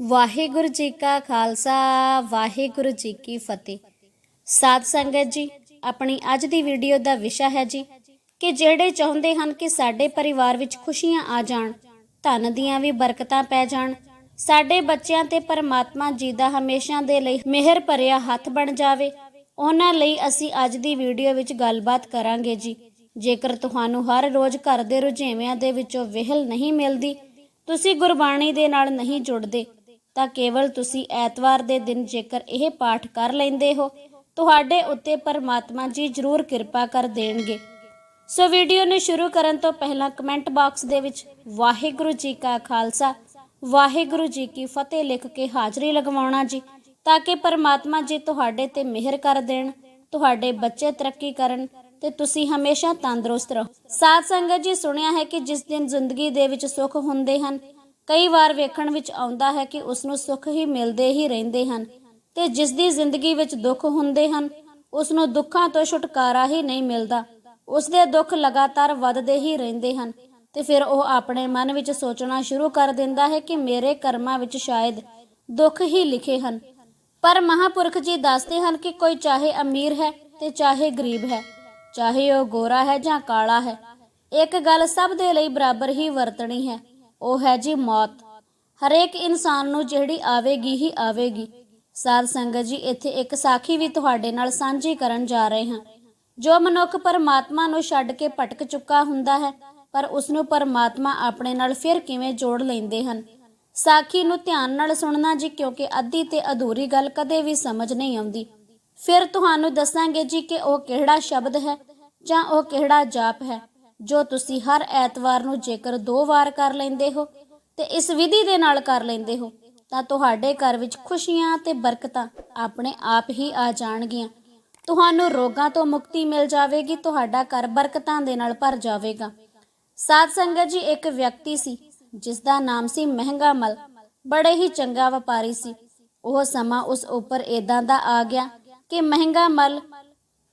ਵਾਹਿਗੁਰੂ ਜੀ ਕਾ ਖਾਲਸਾ, ਵਾਹਿਗੁਰੂ ਜੀ ਕੀ ਫਤਿਹ। ਸਾਧ ਸੰਗਤ ਜੀ, ਆਪਣੀ ਅੱਜ ਦੀ ਵੀਡੀਓ ਦਾ ਵਿਸ਼ਾ ਹੈ ਜੀ ਕਿ ਜਿਹੜੇ ਚਾਹੁੰਦੇ ਹਨ ਕਿ ਸਾਡੇ ਪਰਿਵਾਰ ਵਿੱਚ ਖੁਸ਼ੀਆਂ ਆ ਜਾਣ, ਧਨ ਦੀਆਂ ਵੀ ਬਰਕਤਾਂ ਪੈ ਜਾਣ, ਸਾਡੇ ਬੱਚਿਆਂ ਤੇ ਪਰਮਾਤਮਾ ਜੀ ਦਾ ਹਮੇਸ਼ਾ ਦੇ ਲਈ ਮਿਹਰ ਭਰਿਆ ਹੱਥ ਬਣ ਜਾਵੇ, ਉਹਨਾਂ ਲਈ ਅਸੀਂ ਅੱਜ ਦੀ ਵੀਡੀਓ ਵਿੱਚ ਗੱਲਬਾਤ ਕਰਾਂਗੇ ਜੀ। ਜੇਕਰ ਤੁਹਾਨੂੰ ਹਰ ਰੋਜ਼ ਘਰ ਦੇ ਰੁਝੇਵਿਆਂ ਦੇ ਵਿੱਚੋਂ ਵਿਹਲ ਨਹੀਂ ਮਿਲਦੀ, ਤੁਸੀਂ ਗੁਰਬਾਣੀ ਦੇ ਨਾਲ ਨਹੀਂ ਜੁੜਦੇ ਤਾਂ ਕੇਵਲ ਤੁਸੀਂ ਐਤਵਾਰ ਦੇ ਦਿਨ ਜੇਕਰ ਇਹ ਪਾਠ ਕਰ ਲੈਂਦੇ ਹੋ, ਤੁਹਾਡੇ ਉੱਤੇ ਪਰਮਾਤਮਾ ਜੀ ਜ਼ਰੂਰ ਕਿਰਪਾ ਕਰ ਦੇਣਗੇ। ਸੋ ਵੀਡੀਓ ਨੂੰ ਸ਼ੁਰੂ ਕਰਨ ਤੋਂ ਪਹਿਲਾਂ ਕਮੈਂਟ ਬਾਕਸ ਦੇ ਵਿੱਚ ਵਾਹਿਗੁਰੂ ਜੀ ਕਾ ਖਾਲਸਾ, ਵਾਹਿਗੁਰੂ ਜੀ ਕੀ ਫਤਿਹ ਲਿਖ ਕੇ ਹਾਜ਼ਰੀ ਲਗਵਾਉਣਾ ਜੀ, ਤਾਂ ਕਿ ਪਰਮਾਤਮਾ ਜੀ ਤੁਹਾਡੇ ਤੇ ਮਿਹਰ ਕਰ ਦੇਣ, ਤੁਹਾਡੇ ਬੱਚੇ ਤਰੱਕੀ ਕਰਨ ਤੇ ਤੁਸੀਂ ਹਮੇਸ਼ਾ ਤੰਦਰੁਸਤ ਰਹੋ। ਸਾਧ ਸੰਗਤ ਜੀ ਸੁਣਿਆ ਹੈ ਕਿ ਜਿਸ ਦਿਨ ਜ਼ਿੰਦਗੀ ਦੇ ਵਿੱਚ ਸੁੱਖ ਹੁੰਦੇ ਹਨ ਕਈ ਵਾਰ ਵੇਖਣ ਵਿੱਚ ਆਉਂਦਾ ਹੈ ਕਿ ਉਸ ਨੂੰ ਸੁੱਖ ਹੀ ਮਿਲਦੇ ਹੀ ਰਹਿੰਦੇ ਹਨ ਤੇ ਜਿਸ ਦੀ ਜ਼ਿੰਦਗੀ ਵਿੱਚ ਦੁੱਖ ਹੁੰਦੇ ਹਨ ਉਸ ਨੂੰ ਦੁੱਖਾਂ ਤੋਂ ਛੁਟਕਾਰਾ ਹੀ ਨਹੀਂ ਮਿਲਦਾ। ਉਸ ਦੇ ਦੁੱਖ ਲਗਾਤਾਰ ਵੱਧਦੇ ਹੀ ਰਹਿੰਦੇ ਹਨ ਤੇ ਫਿਰ ਉਹ ਆਪਣੇ ਮਨ ਵਿੱਚ ਸੋਚਣਾ ਸ਼ੁਰੂ ਕਰ ਦਿੰਦਾ ਹੈ ਕਿ ਮੇਰੇ ਕਰਮਾਂ ਵਿੱਚ ਸ਼ਾਇਦ ਦੁੱਖ ਹੀ ਲਿਖੇ ਹਨ। ਪਰ ਮਹਾਪੁਰਖ ਜੀ ਦੱਸਦੇ ਹਨ ਕਿ ਕੋਈ ਚਾਹੇ ਅਮੀਰ ਹੈ ਤੇ ਚਾਹੇ ਗਰੀਬ ਹੈ, ਚਾਹੇ ਉਹ ਗੋਰਾ ਹੈ ਜਾਂ ਕਾਲਾ ਹੈ, ਇੱਕ ਗੱਲ ਸਭ ਦੇ ਲਈ ਬਰਾਬਰ ਹੀ ਵਰਤਣੀ ਹੈ। ਉਹ ਹੈ ਜੀ ਮੌਤ। ਹਰੇਕ ਇਨਸਾਨ ਨੂੰ ਜਿਹੜੀ ਆਵੇਗੀ ਹੀ ਆਵੇਗੀ। ਸਾਧ ਸੰਗਤ ਜੀ, ਇੱਥੇ ਇੱਕ ਸਾਖੀ ਵੀ ਤੁਹਾਡੇ ਨਾਲ ਸਾਂਝੀ ਕਰਨ ਜਾ ਰਹੇ ਹਾਂ। ਜੋ ਮਨੁੱਖ ਪਰਮਾਤਮਾ ਨੂੰ ਛੱਡ ਕੇ ਭਟਕ ਚੁੱਕਾ ਹੁੰਦਾ ਹੈ, ਪਰ ਉਸ ਨੂੰ ਪਰਮਾਤਮਾ ਆਪਣੇ ਨਾਲ ਫਿਰ ਕਿਵੇਂ ਜੋੜ ਲੈਂਦੇ ਹਨ? ਸਾਖੀ ਨੂੰ ਧਿਆਨ ਨਾਲ ਸੁਣਨਾ ਜੀ, ਕਿਉਂਕਿ ਅੱਧੀ ਤੇ ਅਧੂਰੀ ਗੱਲ ਕਦੇ ਵੀ ਸਮਝ ਨਹੀਂ ਆਉਂਦੀ। ਫਿਰ ਤੁਹਾਨੂੰ ਦੱਸਾਂਗੇ ਜੀ ਕਿ ਉਹ ਕਿਹੜਾ ਸ਼ਬਦ ਹੈ ਜਾਂ ਉਹ ਕਿਹੜਾ ਜਾਪ ਹੈ। ਜੋ ਤੁਸੀਂ ਹਰ ਐਤਵਾਰ ਨੂੰ ਜੇਕਰ ਦੋ ਵਾਰ ਕਰ ਲੈਂਦੇ ਹੋ ਤੇ ਇਸ ਵਿਧੀ ਦੇ ਨਾਲ ਕਰ ਲੈਂਦੇ ਹੋ, ਤਾਂ ਤੁਹਾਡੇ ਘਰ ਵਿੱਚ ਖੁਸ਼ੀਆਂ ਤੇ ਬਰਕਤਾਂ ਆਪਣੇ ਆਪ ਹੀ ਆ ਜਾਣਗੀਆਂ। ਤੁਹਾਨੂੰ ਰੋਗਾਂ ਤੋਂ ਮੁਕਤੀ ਮਿਲ ਜਾਵੇਗੀ, ਤੁਹਾਡਾ ਘਰ ਬਰਕਤਾਂ ਦੇ ਨਾਲ ਭਰ ਜਾਵੇਗਾ। ਸਾਧ ਸੰਗਤ ਜੀ, ਇੱਕ ਵਿਅਕਤੀ ਸੀ ਜਿਸ ਦਾ ਨਾਮ ਸੀ ਮਹਿੰਗਾ ਮਲ। ਬੜੇ ਹੀ ਚੰਗਾ ਵਪਾਰੀ ਸੀ। ਉਹ ਸਮਾਂ ਉਸ ਉੱਪਰ ਏਦਾਂ ਦਾ ਆ ਗਿਆ ਕਿ ਮਹਿੰਗਾ ਮਲ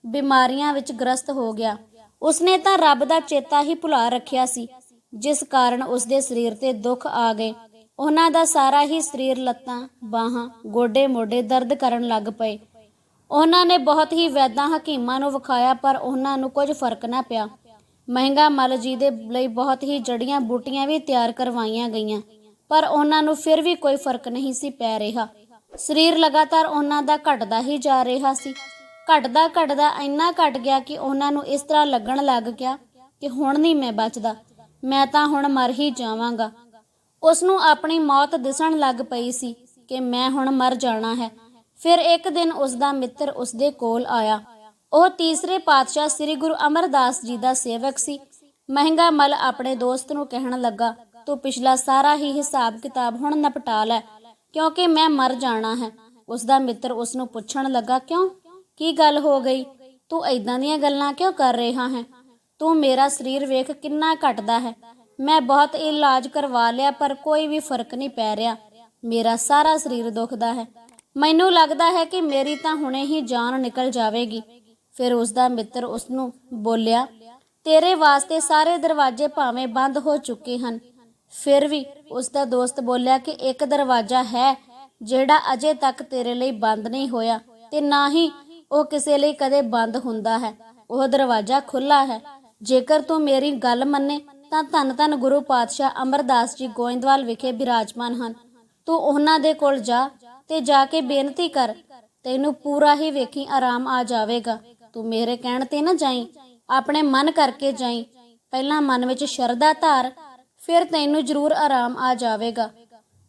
ਬਿਮਾਰੀਆਂ ਵਿੱਚ ਗ੍ਰਸਤ ਹੋ ਗਿਆ। ਉਸਨੇ ਤਾਂ ਰੱਬ ਦਾ ਚੇਤਾ ਹੀ ਭੁਲਾ ਰੱਖਿਆ ਸੀ, ਜਿਸ ਕਾਰਨ ਉਸਦੇ ਸਰੀਰ ਤੇ ਦੁੱਖ ਆ ਗਏ। ਉਹਨਾਂ ਦਾ ਸਾਰਾ ਹੀ ਸਰੀਰ ਲੱਤਾਂ, ਬਾਹਾਂ, ਗੋਡੇ ਮੋਢੇ ਦਰਦ ਕਰਨ ਲੱਗ ਪਏ। ਉਹਨਾਂ ਨੇ ਬਹੁਤ ਹੀ ਵੈਦਾਂ ਹਕੀਮਾਂ ਨੂੰ ਵਿਖਾਇਆ, ਪਰ ਉਹਨਾਂ ਨੂੰ ਕੁਝ ਫ਼ਰਕ ਨਾ ਪਿਆ। ਮਹਿੰਗਾ ਮਲ ਜੀ ਦੇ ਲਈ ਬਹੁਤ ਹੀ ਜੜੀਆਂ ਬੂਟੀਆਂ ਵੀ ਤਿਆਰ ਕਰਵਾਈਆਂ ਗਈਆਂ, ਪਰ ਉਹਨਾਂ ਨੂੰ ਫਿਰ ਵੀ ਕੋਈ ਫ਼ਰਕ ਨਹੀਂ ਸੀ ਪੈ ਰਿਹਾ। ਸਰੀਰ ਲਗਾਤਾਰ ਉਹਨਾਂ ਦਾ ਘਟਦਾ ਹੀ ਜਾ ਰਿਹਾ ਸੀ। ਘਟਦਾ ਘਟਦਾ ਇੰਨਾ ਘਟ ਗਿਆ ਕਿ ਉਹਨਾਂ ਨੂੰ ਇਸ ਤਰ੍ਹਾਂ ਲੱਗਣ ਲੱਗ ਗਿਆ ਕਿ ਹੁਣ ਨਹੀਂ ਮੈਂ ਬਚਦਾ, ਮੈਂ ਤਾਂ ਹੁਣ ਮਰ ਹੀ ਜਾਵਾਂਗਾ। ਉਸ ਨੂੰ ਆਪਣੀ ਮੌਤ ਦਿਸਣ ਲੱਗ ਪਈ ਸੀ ਕਿ ਮੈਂ ਹੁਣ ਮਰ ਜਾਣਾ ਹੈ। ਫਿਰ ਇੱਕ ਦਿਨ ਉਸ ਦਾ ਮਿੱਤਰ ਉਸ ਦੇ ਕੋਲ ਆਇਆ। ਉਹ ਤੀਸਰੇ ਪਾਤਸ਼ਾਹ ਸ੍ਰੀ ਗੁਰੂ ਅਮਰਦਾਸ ਜੀ ਦਾ ਸੇਵਕ ਸੀ। ਮਹਿੰਗਾ ਮਲ ਆਪਣੇ ਦੋਸਤ ਨੂੰ ਕਹਿਣ ਲੱਗਾ, ਤੂੰ ਪਿਛਲਾ ਸਾਰਾ ਹੀ ਹਿਸਾਬ ਕਿਤਾਬ ਹੁਣ ਨਪਟਾ ਲੈ, ਕਿਉਂਕਿ ਮੈਂ ਮਰ ਜਾਣਾ ਹੈ। ਉਸ ਦਾ ਮਿੱਤਰ ਉਸ ਨੂੰ ਪੁੱਛਣ ਲੱਗਾ, ਕਿਉਂ? ਕੀ ਗੱਲ ਹੋ ਗਈ? ਤੂੰ ਐਦਾਂ ਦੀਆਂ ਗੱਲਾਂ ਕਿਉਂ ਕਰ ਰਿਹਾ ਹੈ? ਤੂੰ ਮੇਰਾ ਸਰੀਰ ਵੇਖ ਕਿੰਨਾ ਘਟਦਾ ਹੈ। ਮੈਂ ਬਹੁਤ ਇਲਾਜ ਕਰਵਾ ਲਿਆ, ਪਰ ਕੋਈ ਵੀ ਫ਼ਰਕ ਨਹੀਂ ਪੈ ਰਿਹਾ। ਮੇਰਾ ਸਾਰਾ ਸਰੀਰ ਦੁਖਦਾ ਹੈ। ਮੈਨੂੰ ਲੱਗਦਾ ਹੈ ਕਿ ਮੇਰੀ ਤਾਂ ਹੁਣੇ ਹੀ ਜਾਨ ਨਿਕਲ ਜਾਵੇਗੀ। ਫਿਰ ਉਸ ਦਾ ਮਿੱਤਰ ਉਸ ਨੂੰ ਬੋਲਿਆ, ਤੇਰੇ ਵਾਸਤੇ ਸਾਰੇ ਦਰਵਾਜ਼ੇ ਭਾਵੇਂ ਬੰਦ ਹੋ ਚੁੱਕੇ ਹਨ। ਫਿਰ ਵੀ ਉਸ ਦਾ ਦੋਸਤ ਬੋਲਿਆ ਕਿ ਇੱਕ ਦਰਵਾਜ਼ਾ ਹੈ, ਜਿਹੜਾ ਅਜੇ ਤੱਕ ਤੇਰੇ ਲਈ ਬੰਦ ਨਹੀਂ ਹੋਇਆ ਤੇ ਨਾ ਹੀ ਉਹ ਕਿਸੇ ਲਈ ਕਦੇ ਬੰਦ ਹੁੰਦਾ ਹੈ। ਉਹ ਦਰਵਾਜ਼ਾ ਖੁੱਲਾ ਹੈ। ਜੇਕਰ ਤੂੰ ਮੇਰੀ ਗੱਲ ਮੰਨੇ, ਤਾਂ ਧੰਨ ਧੰਨ ਗੁਰੂ ਪਾਤਸ਼ਾਹ ਅਮਰਦਾਸ ਜੀ ਗੋਇੰਦਵਾਲ ਵਿਖੇ ਬਿਰਾਜਮਾਨ ਹਨ। ਤੂੰ ਉਹਨਾਂ ਦੇ ਕੋਲ ਜਾ ਤੇ ਜਾ ਕੇ ਬੇਨਤੀ ਕਰ, ਤੈਨੂੰ ਪੂਰਾ ਹੀ ਵੇਖੀ ਆਰਾਮ ਆ ਜਾਵੇਗਾ। ਤੂੰ ਮੇਰੇ ਕਹਿਣ ਤੇ ਨਾ ਜਾਈ, ਆਪਣੇ ਮਨ ਕਰਕੇ ਜਾਈ। ਪਹਿਲਾਂ ਮਨ ਵਿੱਚ ਸ਼ਰਧਾ ਧਾਰ, ਫਿਰ ਤੈਨੂੰ ਜ਼ਰੂਰ ਆਰਾਮ ਆ ਜਾਵੇਗਾ।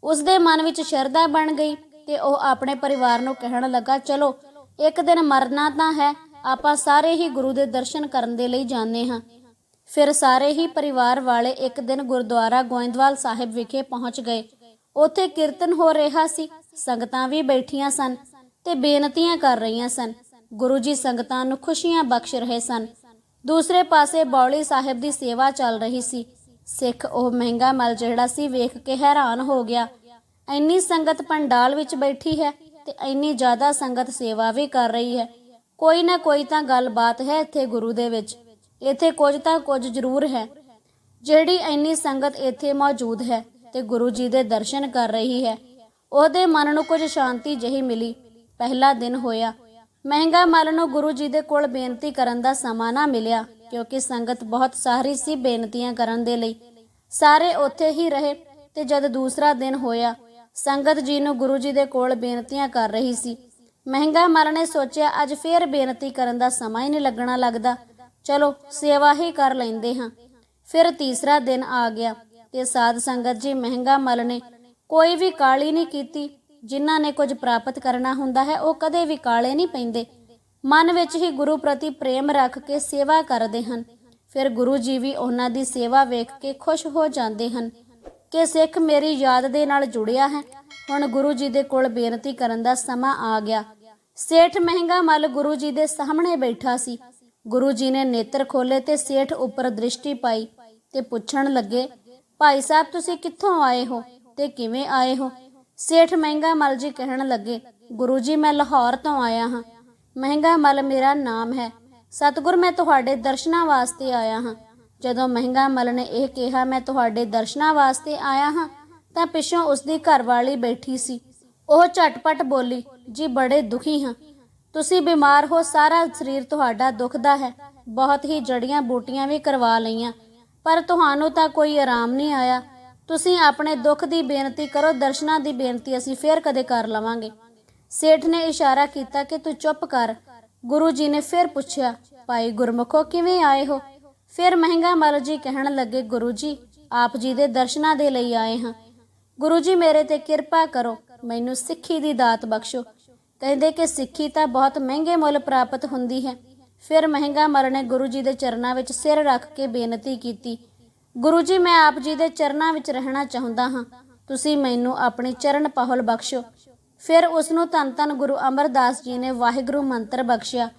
ਉਸ ਦੇ ਮਨ ਵਿੱਚ ਸ਼ਰਧਾ ਬਣ ਗਈ ਤੇ ਉਹ ਆਪਣੇ ਪਰਿਵਾਰ ਨੂੰ ਕਹਿਣ ਲੱਗਾ, ਚਲੋ ਇੱਕ ਦਿਨ ਮਰਨਾ ਤਾਂ ਹੈ, ਆਪਾਂ ਸਾਰੇ ਹੀ ਗੁਰੂ ਦੇ ਦਰਸ਼ਨ ਕਰਨ ਦੇ ਲਈ ਜਾਂਦੇ ਹਾਂ। ਫਿਰ ਸਾਰੇ ਹੀ ਪਰਿਵਾਰ ਵਾਲੇ ਇੱਕ ਦਿਨ ਗੁਰਦੁਆਰਾ ਗੋਇੰਦਵਾਲ ਸਾਹਿਬ ਵਿਖੇ ਪਹੁੰਚ ਗਏ। ਉੱਥੇ ਕੀਰਤਨ ਹੋ ਰਿਹਾ ਸੀ, ਸੰਗਤਾਂ ਵੀ ਬੈਠੀਆਂ ਸਨ ਤੇ ਬੇਨਤੀਆਂ ਕਰ ਰਹੀਆਂ ਸਨ। ਗੁਰੂ ਜੀ ਸੰਗਤਾਂ ਨੂੰ ਖੁਸ਼ੀਆਂ ਬਖਸ਼ ਰਹੇ ਸਨ। ਦੂਸਰੇ ਪਾਸੇ ਬੌਲੀ ਸਾਹਿਬ ਦੀ ਸੇਵਾ ਚੱਲ ਰਹੀ ਸੀ। ਸਿੱਖ ਉਹ ਮਹਿੰਗਾ ਮਲ ਜਿਹੜਾ ਸੀ ਵੇਖ ਕੇ ਹੈਰਾਨ ਹੋ ਗਿਆ। ਇੰਨੀ ਸੰਗਤ ਪੰਡਾਲ ਵਿੱਚ ਬੈਠੀ ਹੈ ਤੇ ਇੰਨੀ ਜ਼ਿਆਦਾ ਸੰਗਤ ਸੇਵਾ ਵੀ ਕਰ ਰਹੀ ਹੈ। ਕੋਈ ਨਾ ਕੋਈ ਤਾਂ ਗੱਲਬਾਤ ਹੈ ਇੱਥੇ ਗੁਰੂ ਦੇ ਵਿੱਚ। ਇੱਥੇ ਕੁਝ ਤਾਂ ਕੁਝ ਜ਼ਰੂਰ ਹੈ। ਜਿਹੜੀ ਇੰਨੀ ਸੰਗਤ ਇੱਥੇ ਮੌਜੂਦ ਹੈ ਤੇ ਗੁਰੂ ਜੀ ਦੇ ਦਰਸ਼ਨ ਕਰ ਰਹੀ ਹੈ, ਉਹਦੇ ਮਨ ਨੂੰ ਕੁਝ ਸ਼ਾਂਤੀ ਜਿਹੀ ਮਿਲੀ। ਪਹਿਲਾ ਦਿਨ ਹੋਇਆ। ਮਹਿੰਗਾ ਮਲ ਨੂੰ ਗੁਰੂ ਜੀ ਦੇ ਕੋਲ ਬੇਨਤੀ ਕਰਨ ਦਾ ਸਮਾਂ ਨਾ ਮਿਲਿਆ, ਕਿਉਂਕਿ ਸੰਗਤ ਬਹੁਤ ਸਾਰੀ ਸੀ ਬੇਨਤੀਆਂ ਕਰਨ ਦੇ ਲਈ। ਸਾਰੇ ਉੱਥੇ ਹੀ ਰਹੇ ਤੇ ਜਦ ਦੂਸਰਾ ਦਿਨ ਹੋਇਆ ਸੰਗਤ ਜੀ ਨੂੰ ਗੁਰੂ ਜੀ ਦੇ ਕੋਲ ਬੇਨਤੀਆਂ ਕਰ ਰਹੀ ਸੀ। ਮਹਿੰਗਾ ਮਲ ਨੇ ਸੋਚਿਆ, ਅੱਜ ਫੇਰ ਬੇਨਤੀ ਕਰਨ ਦਾ ਸਮਾਂ ਹੀ ਨਹੀਂ ਲੱਗਣਾ ਲੱਗਦਾ। ਚਲੋ, ਸੇਵਾ ਹੀ ਕਰ ਲੈਂਦੇ ਹਾਂ। ਫਿਰ ਤੀਸਰਾ ਦਿਨ ਆ ਗਿਆ ਤੇ ਸਾਧ ਸੰਗਤ ਜੀ ਮਹਿੰਗਾ ਮਲ ਨੇ ਕੋਈ ਵੀ ਕਾਲੀ ਨਹੀਂ ਕੀਤੀ। ਜਿਨ੍ਹਾਂ ਨੇ ਕੁਝ ਪ੍ਰਾਪਤ ਕਰਨਾ ਹੁੰਦਾ ਹੈ, ਉਹ ਕਦੇ ਵੀ ਕਾਲੇ ਨਹੀਂ ਪੈਂਦੇ। ਮਨ ਵਿੱਚ ਹੀ ਗੁਰੂ ਪ੍ਰਤੀ ਪ੍ਰੇਮ ਰੱਖ ਕੇ ਸੇਵਾ ਕਰਦੇ ਹਨ। ਫਿਰ ਗੁਰੂ ਜੀ ਵੀ ਉਹਨਾਂ ਦੀ ਸੇਵਾ ਵੇਖ ਕੇ ਖੁਸ਼ ਹੋ ਜਾਂਦੇ ਹਨ। ਕਿ ਸਿੱਖ ਮੇਰੀ ਯਾਦ ਦੇ ਨਾਲ ਜੁੜਿਆ ਹੈ। ਹੁਣ ਗੁਰੂ ਜੀ ਦੇ ਕੋਲ ਬੇਨਤੀ ਕਰਨ ਦਾ ਸਮਾਂ ਆ ਗਿਆ। ਸੇਠ ਮਹਿੰਗਾ ਮਲ ਗੁਰੂ ਜੀ ਦੇ ਸਾਹਮਣੇ ਬੈਠਾ ਸੀ। ਗੁਰੂ ਜੀ ਨੇ ਨੇਤਰ ਖੋਲੇ ਤੇ ਸੇਠ ਉੱਪਰ ਦ੍ਰਿਸ਼ਟੀ ਪਾਈ ਤੇ ਪੁੱਛਣ ਲੱਗੇ, ਭਾਈ ਸਾਹਿਬ, ਤੁਸੀਂ ਕਿੱਥੋਂ ਆਏ ਹੋ ਤੇ ਕਿਵੇਂ ਆਏ ਹੋ? ਸੇਠ ਮਹਿੰਗਾ ਮਲ ਜੀ ਕਹਿਣ ਲੱਗੇ, ਗੁਰੂ ਜੀ, ਮੈਂ ਲਾਹੌਰ ਤੋਂ ਆਇਆ ਹਾਂ। ਮਹਿੰਗਾ ਮਲ ਮੇਰਾ ਨਾਮ ਹੈ। ਸਤਿਗੁਰ, ਮੈਂ ਤੁਹਾਡੇ ਦਰਸ਼ਨਾਂ ਵਾਸਤੇ ਆਇਆ ਹਾਂ। ਜਦੋਂ ਮਹਿੰਗਾ ਮਲ ਨੇ ਇਹ ਕਿਹਾ, ਮੈਂ ਤੁਹਾਡੇ ਦਰਸ਼ਨਾਂ ਵਾਸਤੇ ਆਇਆ ਹਾਂ, ਤਾਂ ਪਿੱਛੋਂ ਉਸਦੀ ਘਰਵਾਲੀ ਬੈਠੀ ਸੀ। ਉਹ ਝਟਪਟ ਬੋਲੀ, ਜੀ, ਬੜੇ ਦੁਖੀ ਹਾਂ। ਤੁਸੀਂ ਬਿਮਾਰ ਹੋ, ਸਾਰਾ ਸਰੀਰ ਤੁਹਾਡਾ ਦੁਖਦਾ ਹੈ। ਬਹੁਤ ਹੀ ਜੜੀਆਂ ਬੂਟੀਆਂ ਵੀ ਕਰਵਾ ਲਈਆਂ। ਪਰ ਤੁਹਾਨੂੰ ਤਾਂ ਕੋਈ ਆਰਾਮ ਨਹੀਂ ਆਇਆ। ਤੁਸੀਂ ਆਪਣੇ ਦੁੱਖ ਦੀ ਬੇਨਤੀ ਕਰੋ, ਦਰਸ਼ਨਾਂ ਦੀ ਬੇਨਤੀ ਅਸੀਂ ਫੇਰ ਕਦੇ ਕਰ ਲਵਾਂਗੇ। ਸੇਠ ਨੇ ਇਸ਼ਾਰਾ ਕੀਤਾ ਕਿ ਤੂੰ ਚੁੱਪ ਕਰ। ਗੁਰੂ ਜੀ ਨੇ ਫਿਰ ਪੁੱਛਿਆ, ਭਾਈ ਗੁਰਮੁਖੋ, ਕਿਵੇਂ ਆਏ ਹੋ? ਫਿਰ ਮਹਿੰਗਾ ਮਲ ਜੀ ਕਹਿਣ ਲੱਗੇ, ਗੁਰੂ ਜੀ, ਆਪ ਜੀ ਦੇ ਦਰਸ਼ਨਾਂ ਦੇ ਲਈ ਆਏ ਹਾਂ। ਗੁਰੂ ਜੀ ਮੇਰੇ ਤੇ ਕਿਰਪਾ ਕਰੋ, ਮੈਨੂੰ ਸਿੱਖੀ ਦੀ ਦਾਤ ਬਖਸ਼ੋ। ਕਹਿੰਦੇ ਕਿ ਸਿੱਖੀ ਤਾਂ ਬਹੁਤ ਮਹਿੰਗੇ ਮੁੱਲ ਪ੍ਰਾਪਤ ਹੁੰਦੀ ਹੈ। ਫਿਰ ਮਹਿੰਗਾ ਮਲ ਨੇ ਗੁਰੂ ਜੀ ਦੇ ਚਰਨਾਂ ਵਿੱਚ ਸਿਰ ਰੱਖ ਕੇ ਬੇਨਤੀ ਕੀਤੀ, ਗੁਰੂ ਜੀ, ਮੈਂ ਆਪ ਜੀ ਦੇ ਚਰਨਾਂ ਵਿੱਚ ਰਹਿਣਾ ਚਾਹੁੰਦਾ ਹਾਂ। ਤੁਸੀਂ ਮੈਨੂੰ ਆਪਣੀ ਚਰਨ ਪਹਲ ਬਖਸ਼ੋ। ਫਿਰ ਉਸ ਨੂੰ ਧੰਨ ਧੰਨ ਗੁਰੂ ਅਮਰਦਾਸ ਜੀ ਨੇ ਵਾਹਿਗੁਰੂ ਮੰਤਰ ਬਖਸ਼ਿਆ।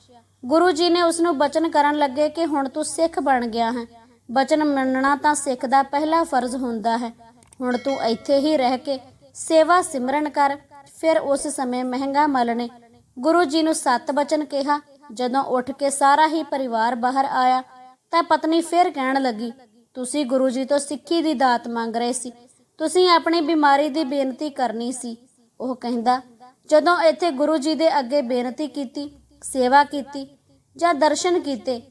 ਗੁਰੂ ਜੀ ਨੇ ਉਸ ਨੂੰ ਬਚਨ ਕਰਨ ਲੱਗੇ ਕਿ ਹੁਣ ਤੂੰ ਸਿੱਖ ਬਣ ਗਿਆ ਹੈ। ਬਚਨ ਮੰਨਣਾ ਤਾਂ ਸਿੱਖ ਦਾ ਪਹਿਲਾ ਫਰਜ਼ ਹੁੰਦਾ ਹੈ। ਹੁਣ ਤੂੰ ਇੱਥੇ ਹੀ ਰਹਿ ਕੇ ਸੇਵਾ ਸਿਮਰਨ ਕਰ। ਫਿਰ ਉਸ ਸਮੇਂ ਮਹਿੰਗਾ ਮਲ ਨੇ ਗੁਰੂ ਜੀ ਨੂੰ ਸੱਤ ਬਚਨ ਕਿਹਾ। ਜਦੋਂ ਉੱਠ ਕੇ ਸਾਰਾ ਹੀ ਪਰਿਵਾਰ ਬਾਹਰ ਆਇਆ, ਤਾਂ ਪਤਨੀ ਫਿਰ ਕਹਿਣ ਲੱਗੀ, ਤੁਸੀਂ ਗੁਰੂ ਜੀ ਤੋਂ ਸਿੱਖੀ ਦੀ ਦਾਤ ਮੰਗ ਰਹੇ ਸੀ। ਤੁਸੀਂ ਆਪਣੀ ਬਿਮਾਰੀ ਦੀ ਬੇਨਤੀ ਕਰਨੀ ਸੀ। ਉਹ ਕਹਿੰਦਾ, ਜਦੋਂ ਇੱਥੇ ਗੁਰੂ ਜੀ ਦੇ ਅੱਗੇ ਬੇਨਤੀ ਕੀਤੀ ਸੇਵਾ ਕੀਤੀ ਜਾਂ ਦਰਸ਼ਨ ਕੀਤੇ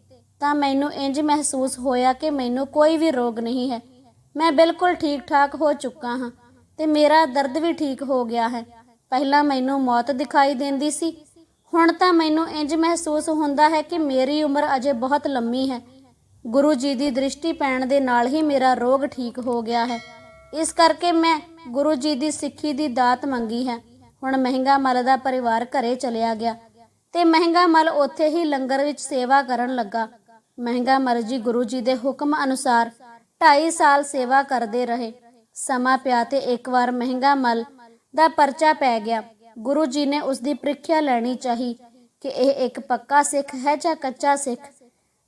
ਤਾਂ ਮੈਨੂੰ ਇੰਜ ਮਹਿਸੂਸ ਹੋਇਆ ਕਿ ਮੈਨੂੰ ਕੋਈ ਵੀ ਰੋਗ ਨਹੀਂ ਹੈ। ਮੈਂ ਬਿਲਕੁਲ ਠੀਕ ਠਾਕ ਹੋ ਚੁੱਕਾ ਹਾਂ ਤੇ ਮੇਰਾ ਦਰਦ ਵੀ ਠੀਕ ਹੋ ਗਿਆ ਹੈ। ਪਹਿਲਾਂ ਮੈਨੂੰ ਮੌਤ ਦਿਖਾਈ ਦਿੰਦੀ ਸੀ। ਹੁਣ ਤਾਂ ਮੈਨੂੰ ਇੰਜ ਮਹਿਸੂਸ ਹੁੰਦਾ ਹੈ ਕਿ ਮੇਰੀ ਉਮਰ ਅਜੇ ਬਹੁਤ ਲੰਮੀ ਹੈ। ਗੁਰੂ ਜੀ ਦੀ ਦ੍ਰਿਸ਼ਟੀ ਪੈਣ ਦੇ ਨਾਲ ਹੀ ਮੇਰਾ ਰੋਗ ਠੀਕ ਹੋ ਗਿਆ ਹੈ। ਇਸ ਕਰਕੇ ਮੈਂ ਗੁਰੂ ਜੀ ਦੀ ਸਿੱਖੀ ਦੀ ਦਾਤ ਮੰਗੀ ਹੈ। ਹੁਣ ਮਹਿੰਗਾ ਮਲ ਦਾ ਪਰਿਵਾਰ ਘਰੇ ਚਲਿਆ ਗਿਆ। ਤੇ ਮਹਿੰਗਾ ਮਲ ਉੱਥੇ ਹੀ ਲੰਗਰ ਵਿੱਚ ਸੇਵਾ ਕਰਨ ਲੱਗਾ। ਮਹਿੰਗਾ ਮਲ ਜੀ ਗੁਰੂ ਜੀ ਦੇ ਹੁਕਮ ਅਨੁਸਾਰ 2.5 ਸਾਲ ਸੇਵਾ ਕਰਦੇ ਰਹੇ। ਸਮਾਂ ਪਿਆ ਤੇ ਇੱਕ ਵਾਰ ਮਹਿੰਗਾ ਮਲ ਦਾ ਪਰਚਾ ਪੈ ਗਿਆ। ਗੁਰੂ ਜੀ ਨੇ ਉਸ ਦੀ ਪ੍ਰੀਖਿਆ ਲੈਣੀ ਚਾਹੀ ਕਿ ਇਹ ਇੱਕ ਪੱਕਾ ਸਿੱਖ ਹੈ ਜਾਂ ਕੱਚਾ ਸਿੱਖ।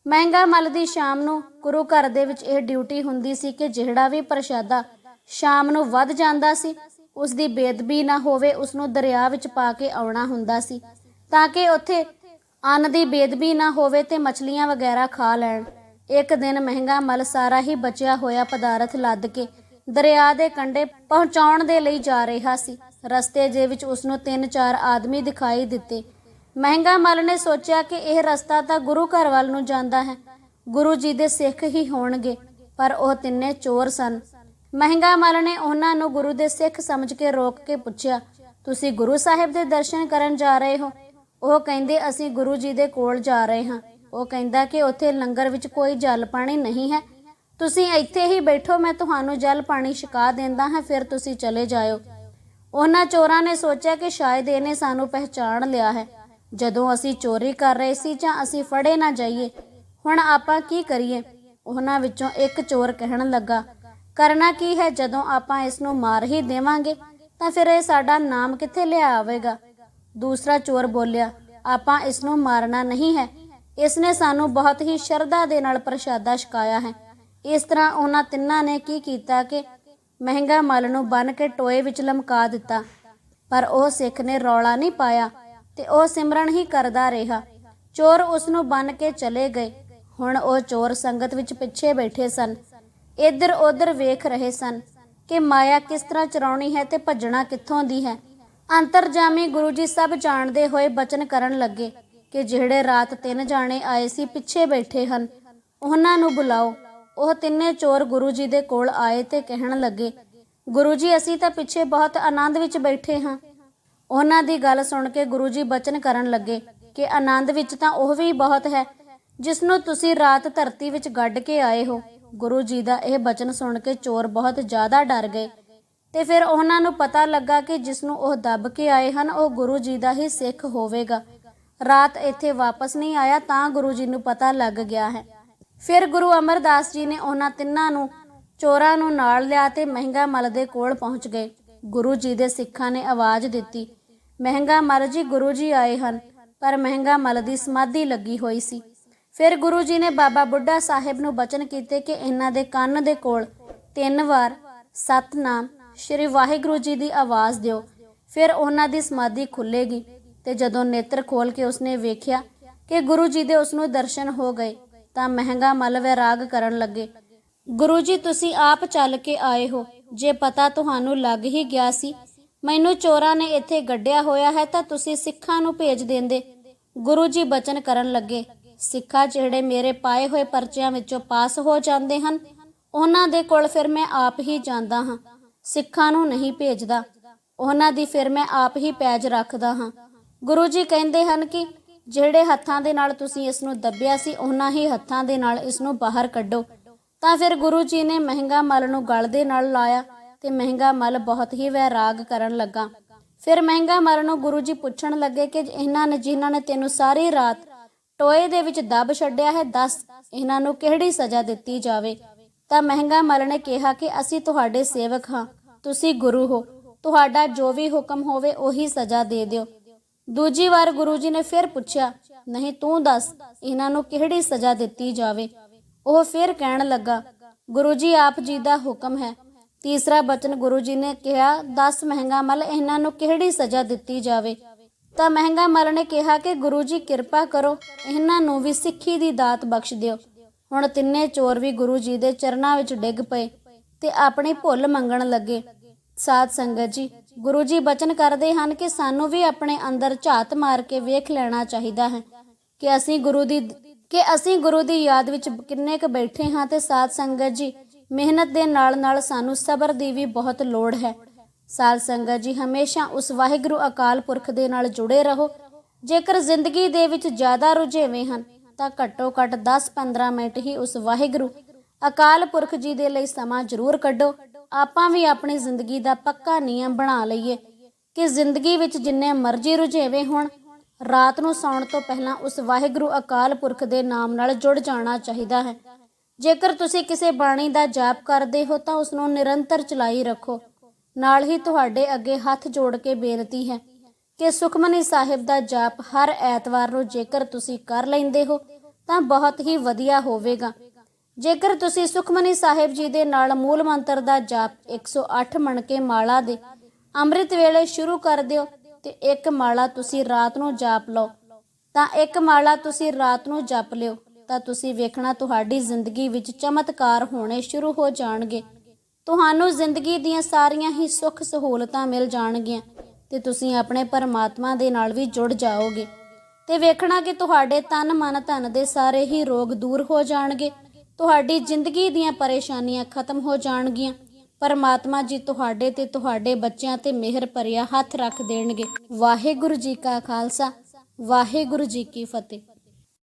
ਮਹਿੰਗਾ ਮਲ ਦੀ ਸ਼ਾਮ ਨੂੰ ਗੁਰੂ ਘਰ ਦੇ ਵਿੱਚ ਇਹ ਡਿਊਟੀ ਹੁੰਦੀ ਸੀ ਕਿ ਜਿਹੜਾ ਵੀ ਪ੍ਰਸ਼ਾਦਾ ਸ਼ਾਮ ਨੂੰ ਵੱਧ ਜਾਂਦਾ ਸੀ ਉਸ ਦੀ ਬੇਦਬੀ ਨਾ ਹੋਵੇ ਉਸ ਨੂੰ ਦਰਿਆ ਵਿੱਚ ਪਾ ਕੇ ਆਉਣਾ ਹੁੰਦਾ ਸੀ। ਤਾਂ ਕਿ ਉੱਥੇ ਅੰਨ ਦੀ ਬੇਦਬੀ ਨਾ ਹੋਵੇ ਤੇ ਮਛਲੀਆਂ ਵਗੈਰਾ ਖਾ ਲੈਣ। ਇੱਕ ਦਿਨ ਮਹਿੰਗਾ ਮਲ ਸਾਰਾ ਹੀ ਬਚਿਆ ਹੋਇਆ ਪਦਾਰਥ ਲੱਦ ਕੇ ਦਰਿਆ ਦੇ ਕੰਢੇ ਪਹੁੰਚਾਉਣ ਦੇ ਲਈ ਜਾ ਰਿਹਾ ਸੀ। ਰਸਤੇ ਦੇ ਵਿੱਚ ਉਸ ਨੂੰ ਤਿੰਨ ਚਾਰ ਆਦਮੀ ਦਿਖਾਈ ਦਿੱਤੇ। ਮਹਿੰਗਾ ਮਲ ਨੇ ਸੋਚਿਆ ਕਿ ਇਹ ਰਸਤਾ ਤਾਂ ਗੁਰੂ ਘਰ ਵੱਲ ਨੂੰ ਜਾਂਦਾ ਹੈ। ਗੁਰੂ ਜੀ ਦੇ ਸਿੱਖ ਹੀ ਹੋਣਗੇ, ਪਰ ਉਹ ਤਿੰਨੇ ਚੋਰ ਸਨ। ਮਹਿੰਗਾ ਮਲ ਨੇ ਉਹਨਾਂ ਨੂੰ ਗੁਰੂ ਦੇ ਸਿੱਖ ਸਮਝ ਕੇ ਰੋਕ ਕੇ ਪੁੱਛਿਆ, ਤੁਸੀਂ ਗੁਰੂ ਸਾਹਿਬ ਦੇ ਦਰਸ਼ਨ ਕਰਨ ਜਾ ਰਹੇ ਹੋ? ਉਹ ਕਹਿੰਦੇ, ਅਸੀਂ ਗੁਰੂ ਜੀ ਦੇ ਕੋਲ ਜਾ ਰਹੇ ਹਾਂ। ਉਹ ਕਹਿੰਦਾ ਕਿ ਉੱਥੇ ਲੰਗਰ ਵਿੱਚ ਕੋਈ ਜਲ ਪਾਣੀ ਨਹੀਂ ਹੈ। ਤੁਸੀਂ ਇੱਥੇ ਹੀ ਬੈਠੋ, ਮੈਂ ਤੁਹਾਨੂੰ ਜਲ ਪਾਣੀ ਛਕਾ ਦਿੰਦਾ ਹਾਂ, ਫਿਰ ਤੁਸੀਂ ਚਲੇ ਜਾਇਓ। ਉਹਨਾਂ ਚੋਰਾਂ ਨੇ ਸੋਚਿਆ ਕਿ ਸ਼ਾਇਦ ਇਹਨੇ ਸਾਨੂੰ ਪਹਿਚਾਣ ਲਿਆ ਹੈ। ਜਦੋਂ ਅਸੀਂ ਚੋਰੀ ਕਰ ਰਹੇ ਸੀ ਜਾਂ ਅਸੀਂ ਫੜੇ ਨਾ ਜਾਈਏ, ਹੁਣ ਆਪਾਂ ਕੀ ਕਰੀਏ? ਉਹਨਾਂ ਵਿੱਚੋਂ ਇੱਕ ਚੋਰ ਕਹਿਣ ਲੱਗਾ, ਕਰਨਾ ਕੀ ਹੈ? ਜਦੋਂ ਆਪਾਂ ਇਸ ਨੂੰ ਮਾਰ ਹੀ ਦੇਵਾਂਗੇ, ਤਾਂ ਫਿਰ ਇਹ ਸਾਡਾ ਨਾਮ ਕਿੱਥੇ ਲਿਆ ਆਵੇਗਾ? ਦੂਸਰਾ ਚੋਰ ਬੋਲਿਆ, ਆਪਾਂ ਇਸ ਨੂੰ ਮਾਰਨਾ ਨਹੀਂ ਹੈ। ਇਸ ਨੇ ਸਾਨੂੰ ਬਹੁਤ ਹੀ ਸ਼ਰਧਾ ਦੇ ਨਾਲ ਪ੍ਰਸ਼ਾਦਾ ਛਕਾਇਆ ਹੈ। ਇਸ ਤਰ੍ਹਾਂ ਉਹਨਾਂ ਤਿੰਨਾਂ ਨੇ ਕੀ ਕੀਤਾ ਕਿ ਮਹਿੰਗਾ ਮਲ ਨੂੰ ਬੰਨ ਕੇ ਟੋਏ ਵਿੱਚ ਲਮਕਾ ਦਿੱਤਾ, ਪਰ ਉਹ ਸਿੱਖ ਨੇ ਰੌਲਾ ਨਹੀਂ ਪਾਇਆ ਤੇ ਉਹ ਸਿਮਰਨ ਹੀ ਕਰਦਾ ਰਿਹਾ। ਚੋਰ ਉਸ ਨੂੰ ਬੰਨ ਕੇ ਚਲੇ ਗਏ। ਹੁਣ ਉਹ ਚੋਰ ਸੰਗਤ ਵਿੱਚ ਪਿੱਛੇ ਬੈਠੇ ਸਨ। ਇੱਧਰ ਉੱਧਰ ਵੇਖ ਰਹੇ ਸਨ ਕਿ ਮਾਇਆ ਕਿਸ ਤਰ੍ਹਾਂ ਚਰਾਉਣੀ ਹੈ ਤੇ ਭੱਜਣਾ ਕਿੱਥੋਂ ਦੀ ਹੈ। ਅੰਤਰਜਾਮੀ ਗੁਰੂ ਜੀ ਸਭ ਜਾਣਦੇ ਹੋਏ ਬਚਨ ਕਰਨ ਲੱਗੇ ਕਿ ਜਿਹੜੇ ਰਾਤ ਤਿੰਨ ਜਾਣੇ ਆਏ ਸੀ ਪਿੱਛੇ ਬੈਠੇ ਹਨ, ਉਹਨਾਂ ਨੂੰ ਬੁਲਾਓ। ਉਹ ਤਿੰਨੇ ਚੋਰ ਗੁਰੂ ਜੀ ਦੇ ਕੋਲ ਆਏ ਤੇ ਕਹਿਣ ਲੱਗੇ, ਗੁਰੂ ਜੀ, ਅਸੀਂ ਤਾਂ ਪਿੱਛੇ ਬਹੁਤ ਆਨੰਦ ਵਿੱਚ ਬੈਠੇ ਹਾਂ। ਉਹਨਾਂ ਦੀ ਗੱਲ ਸੁਣ ਕੇ ਗੁਰੂ ਜੀ ਬਚਨ ਕਰਨ ਲੱਗੇ ਕਿ ਆਨੰਦ ਵਿੱਚ ਤਾਂ ਉਹ ਵੀ ਬਹੁਤ ਹੈ, ਜਿਸ ਨੂੰ ਤੁਸੀਂ ਰਾਤ ਧਰਤੀ ਵਿੱਚ ਗੱਡ ਕੇ ਆਏ ਹੋ। ਗੁਰੂ ਜੀ ਦਾ ਇਹ ਬਚਨ ਸੁਣ ਕੇ ਚੋਰ ਬਹੁਤ ਜ਼ਿਆਦਾ ਡਰ ਗਏ। ਤੇ ਫਿਰ ਉਹਨਾਂ ਨੂੰ ਪਤਾ ਲੱਗਾ ਕਿ ਜਿਸ ਨੂੰ ਉਹ ਦੱਬ ਕੇ ਆਏ ਹਨ, ਉਹ ਗੁਰੂ ਜੀ ਦਾ ਹੀ ਸਿੱਖ ਹੋਵੇਗਾ। ਰਾਤ ਇੱਥੇ ਵਾਪਸ ਨਹੀਂ ਆਇਆ ਤਾਂ ਗੁਰੂ ਜੀ ਨੂੰ ਪਤਾ ਲੱਗ ਗਿਆ ਹੈ। ਫਿਰ ਗੁਰੂ ਅਮਰਦਾਸ ਜੀ ਨੇ ਉਹਨਾਂ ਤਿੰਨਾਂ ਨੂੰ, ਚੋਰਾਂ ਨੂੰ ਨਾਲ ਲਿਆ ਤੇ ਮਹਿੰਗਾ ਮਲ ਦੇ ਕੋਲ ਪਹੁੰਚ ਗਏ। ਗੁਰੂ ਜੀ ਦੇ ਸਿੱਖਾਂ ਨੇ ਆਵਾਜ਼ ਦਿੱਤੀ, ਮਹਿੰਗਾ ਮਲ ਜੀ, ਗੁਰੂ ਜੀ ਆਏ ਹਨ, ਪਰ ਮਹਿੰਗਾ ਮਲ ਦੀ ਸਮਾਧੀ ਲੱਗੀ ਹੋਈ ਸੀ। ਫਿਰ ਗੁਰੂ ਜੀ ਨੇ ਬਾਬਾ ਬੁੱਢਾ ਸਾਹਿਬ ਨੂੰ ਬਚਨ ਕੀਤੇ ਕਿ ਇਹਨਾਂ ਦੇ ਕੰਨ ਦੇ ਕੋਲ ਤਿੰਨ ਵਾਰ ਸਤਨਾਮ ਸ਼੍ਰੀ ਵਾਹਿਗੁਰੂ ਜੀ ਦੀ ਆਵਾਜ਼ ਦਿਓ। ਫਿਰ ਉਹਨਾਂ ਦੀ ਸਮਾਧੀ ਖੁੱਲੇਗੀ ਤੇ ਜਦੋਂ ਨੇਤਰ ਖੋਲ ਕੇ ਉਸਨੇ ਵੇਖਿਆ ਕਿ ਗੁਰੂ ਜੀ ਦੇ ਉਸ ਦਰਸ਼ਨ ਹੋ ਗਏ, ਤਾਂ ਮਹਿੰਗਾ ਮਲ ਵੈਰਾਗ ਕਰਨ ਲੱਗੇ। ਗੁਰੂ ਜੀ, ਤੁਸੀਂ ਆਪ ਚੱਲ ਕੇ ਆਏ ਹੋ। ਜੇ ਪਤਾ ਤੁਹਾਨੂੰ ਲੱਗ ਹੀ ਗਿਆ ਸੀ, ਮੈਨੂੰ ਚੋਰਾਂ ਨੇ ਇੱਥੇ ਗੱਡਿਆ ਹੋਇਆ ਹੈ ਤਾਂ ਤੁਸੀਂ ਸਿੱਖਾਂ ਨੂੰ ਭੇਜ ਦਿੰਦੇ। ਗੁਰੂ ਜੀ ਬਚਨ ਕਰਨ ਲੱਗੇ। ਸਿੱਖਾਂ ਜਿਹੜੇ ਮੇਰੇ ਪਾਏ ਹੋਏ ਪਰਚਿਆਂ ਵਿੱਚੋਂ ਪਾਸ ਹੋ ਜਾਂਦੇ ਹਨ, ਉਹਨਾਂ ਦੇ ਕੋਲ ਫਿਰ ਮੈਂ ਆਪ ਹੀ ਜਾਂਦਾ ਹਾਂ। ਸਿੱਖਾਂ ਨੂੰ ਨਹੀਂ ਭੇਜਦਾ। ਉਹਨਾਂ ਦੀ ਫਿਰ ਮੈਂ ਆਪ ਹੀ ਪੈਜ ਰੱਖਦਾ ਹਾਂ। ਗੁਰੂ ਜੀ ਕਹਿੰਦੇ ਹਨ ਕਿ ਜਿਹੜੇ ਹੱਥਾਂ ਦੇ ਨਾਲ ਤੁਸੀਂ ਇਸ ਨੂੰ ਦੱਬਿਆ ਸੀ, ਉਹਨਾਂ ਹੀ ਹੱਥਾਂ ਦੇ ਨਾਲ ਇਸ ਨੂੰ ਬਾਹਰ ਕੱਢੋ। ਤਾਂ ਫਿਰ ਗੁਰੂ ਜੀ ਨੇ ਮਹਿੰਗਾ ਮਲ ਨੂੰ ਗਲ ਦੇ ਨਾਲ ਲਾਇਆ ਤੇ ਮਹਿੰਗਾ ਮਲ ਬਹੁਤ ਹੀ ਵੈਰਾਗ ਕਰਨ ਲੱਗਾ। ਫਿਰ ਮਹਿੰਗਾ ਮਲ ਨੂੰ ਗੁਰੂ ਜੀ ਪੁੱਛਣ ਲੱਗੇ ਕਿ ਇਹਨਾਂ ਨੇ, ਜਿਨ੍ਹਾਂ ਨੇ ਤੈਨੂੰ ਸਾਰੀ ਰਾਤ ਟੋਏ ਦੇ ਵਿੱਚ ਦੱਬ ਛੱਡਿਆ ਹੈ, ਦੱਸ ਇਹਨਾਂ ਨੂੰ ਕਿਹੜੀ ਸਜ਼ਾ ਦਿੱਤੀ ਜਾਵੇ? ਤਾਂ ਮਹਿੰਗਾ ਮਲ ਨੇ ਕਿਹਾ ਕਿ ਅਸੀਂ ਤੁਹਾਡੇ ਸੇਵਕ ਹਾਂ, ਤੁਸੀਂ ਗੁਰੂ ਹੋ। ਤੁਹਾਡਾ ਜੋ ਵੀ ਹੁਕਮ ਹੋਵੇ, ਉਹੀ ਸਜ਼ਾ ਦੇ ਦਿਓ। ਦੂਜੀ ਵਾਰ ਗੁਰੂ ਜੀ ਨੇ ਫਿਰ ਪੁੱਛਿਆ, ਨਹੀਂ, ਤੂੰ ਦੱਸ, ਇਹਨਾਂ ਨੂੰ ਕਿਹੜੀ ਸਜ਼ਾ ਦਿੱਤੀ ਜਾਵੇ? ਉਹ ਫਿਰ ਕਹਿਣ ਲੱਗਾ, ਗੁਰੂ ਜੀ, ਆਪ ਜੀ ਦਾ ਹੁਕਮ ਹੈ। ਤੀਸਰਾ ਬਚਨ ਗੁਰੂ ਜੀ ਨੇ ਕਿਹਾ 10 ਮਹਿੰਗਾ ਮਲ ਇਹਨਾਂ ਨੂੰ ਕਿਹੜੀ ਸਜ਼ਾ ਦਿੱਤੀ ਜਾਵੇ? ਤਾਂ ਮਹਿੰਗਾ ਮਲ ਨੇ ਕਿਹਾ ਕਿ ਗੁਰੂ ਜੀ, ਕਿਰਪਾ ਕਰੋ, ਇਹਨਾਂ ਨੂੰ ਵੀ ਸਿੱਖੀ ਦੀ ਦਾਤ ਬਖਸ਼ ਦਿਓ। ਹੁਣ ਤਿੰਨੇ ਚੋਰ ਵੀ ਗੁਰੂ ਜੀ ਦੇ ਚਰਨਾਂ ਵਿੱਚ ਡਿੱਗ ਪਏ ਤੇ ਆਪਣੀ ਭੁੱਲ ਮੰਗਣ ਲੱਗੇ। ਸਾਧ ਸੰਗਤ ਜੀ, ਗੁਰੂ ਜੀ ਬਚਨ ਕਰਦੇ ਹਨ ਕਿ ਸਾਨੂੰ ਵੀ ਆਪਣੇ ਅੰਦਰ ਝਾਤ ਮਾਰ ਕੇ ਵੇਖ ਲੈਣਾ ਚਾਹੀਦਾ ਹੈ ਕਿ ਅਸੀਂ ਗੁਰੂ ਦੀ, ਕਿ ਅਸੀਂ ਗੁਰੂ ਦੀ ਯਾਦ ਵਿੱਚ ਕਿੰਨੇ ਕੁ ਬੈਠੇ ਹਾਂ ਤੇ ਸਾਧ ਸੰਗਤ ਜੀ, ਮਿਹਨਤ ਦੇ ਨਾਲ ਨਾਲ ਸਾਨੂੰ ਸਬਰ ਦੀ ਵੀ ਬਹੁਤ ਲੋੜ ਹੈ। ਸਾਧ ਸੰਗਤ ਜੀ, ਹਮੇਸ਼ਾ ਉਸ ਵਾਹਿਗੁਰੂ ਅਕਾਲ ਪੁਰਖ ਦੇ ਨਾਲ ਜੁੜੇ ਰਹੋ। ਜੇਕਰ ਜ਼ਿੰਦਗੀ ਦੇ ਵਿੱਚ ਜ਼ਿਆਦਾ ਰੁਝੇਵੇਂ ਹਨ ਤਾਂ ਘੱਟੋ ਘੱਟ 10-15 ਮਿੰਟ ਹੀ ਉਸ ਵਾਹਿਗੁਰੂ ਅਕਾਲ ਪੁਰਖ ਜੀ ਦੇ ਲਈ ਸਮਾਂ ਜ਼ਰੂਰ ਕੱਢੋ। ਆਪਾਂ ਵੀ ਆਪਣੀ ਜ਼ਿੰਦਗੀ ਦਾ ਪੱਕਾ ਨਿਯਮ ਬਣਾ ਲਈਏ ਕਿ ਜ਼ਿੰਦਗੀ ਵਿੱਚ ਜਿੰਨੇ ਮਰਜ਼ੀ ਰੁਝੇਵੇਂ ਹੋਣ, ਰਾਤ ਨੂੰ ਸੌਣ ਤੋਂ ਪਹਿਲਾਂ ਉਸ ਵਾਹਿਗੁਰੂ ਅਕਾਲ ਪੁਰਖ ਦੇ ਨਾਮ ਨਾਲ ਜੁੜ ਜਾਣਾ ਚਾਹੀਦਾ ਹੈ। ਜੇਕਰ ਤੁਸੀਂ ਕਿਸੇ ਬਾਣੀ ਦਾ ਜਾਪ ਕਰਦੇ ਹੋ ਤਾਂ ਉਸ ਨੂੰ ਨਿਰੰਤਰ ਚਲਾਈ ਰੱਖੋ। ਨਾਲ ਹੀ ਤੁਹਾਡੇ ਅੱਗੇ ਹੱਥ ਜੋੜ ਕੇ ਬੇਨਤੀ ਹੈ ਕਿ ਸੁਖਮਨੀ ਸਾਹਿਬ ਦਾ ਜਾਪ ਹਰ ਐਤਵਾਰ ਨੂੰ ਜੇਕਰ ਤੁਸੀਂ ਕਰ ਲੈਂਦੇ ਹੋ, ਤਾਂ ਬਹੁਤ ਹੀ ਵਧੀਆ ਹੋਵੇਗਾ। ਜੇਕਰ ਤੁਸੀਂ ਸੁਖਮਨੀ ਸਾਹਿਬ ਜੀ ਦੇ ਨਾਲ ਮੂਲ ਮੰਤਰ ਦਾ ਜਾਪ 108 ਮਣਕੇ ਮਾਲਾ ਦੇ ਅੰਮ੍ਰਿਤ ਵੇਲੇ ਸ਼ੁਰੂ ਕਰ ਦਿਓ ਤੇ ਇੱਕ ਮਾਲਾ ਤੁਸੀਂ ਰਾਤ ਨੂੰ ਜਾਪ ਲਓ। ਤਾਂ ਇੱਕ ਮਾਲਾ ਤੁਸੀਂ ਰਾਤ ਨੂੰ ਜਪ ਲਿਓ, ਤਾਂ ਤੁਸੀਂ ਵੇਖਣਾ ਤੁਹਾਡੀ ਜ਼ਿੰਦਗੀ ਵਿੱਚ ਚਮਤਕਾਰ ਹੋਣੇ ਸ਼ੁਰੂ ਹੋ ਜਾਣਗੇ। ਤੁਹਾਨੂੰ ਜ਼ਿੰਦਗੀ ਦੀਆਂ ਸਾਰੀਆਂ ਹੀ ਸੁੱਖ ਸਹੂਲਤਾਂ ਮਿਲ ਜਾਣਗੀਆਂ। ਤੇ ਤੁਸੀਂ ਆਪਣੇ ਪਰਮਾਤਮਾ ਦੇ ਨਾਲ ਵੀ ਜੁੜ ਜਾਓਗੇ। ਤੇ ਵੇਖਣਾ ਕਿ ਤੁਹਾਡੇ ਤਨ ਮਨ ਧਨ ਦੇ ਸਾਰੇ ਹੀ ਰੋਗ ਦੂਰ ਹੋ ਜਾਣਗੇ। ਤੁਹਾਡੀ ਜ਼ਿੰਦਗੀ ਦੀਆਂ ਪਰੇਸ਼ਾਨੀਆਂ ਖਤਮ ਹੋ ਜਾਣਗੀਆਂ। ਪਰਮਾਤਮਾ ਜੀ ਤੁਹਾਡੇ ਤੇ ਤੁਹਾਡੇ ਬੱਚਿਆਂ ਤੇ ਮਿਹਰ ਭਰਿਆ ਹੱਥ ਰੱਖ ਦੇਣਗੇ। ਵਾਹਿਗੁਰੂ ਜੀ ਕਾ ਖਾਲਸਾ, ਵਾਹਿਗੁਰੂ ਜੀ ਕੀ ਫਤਿਹ।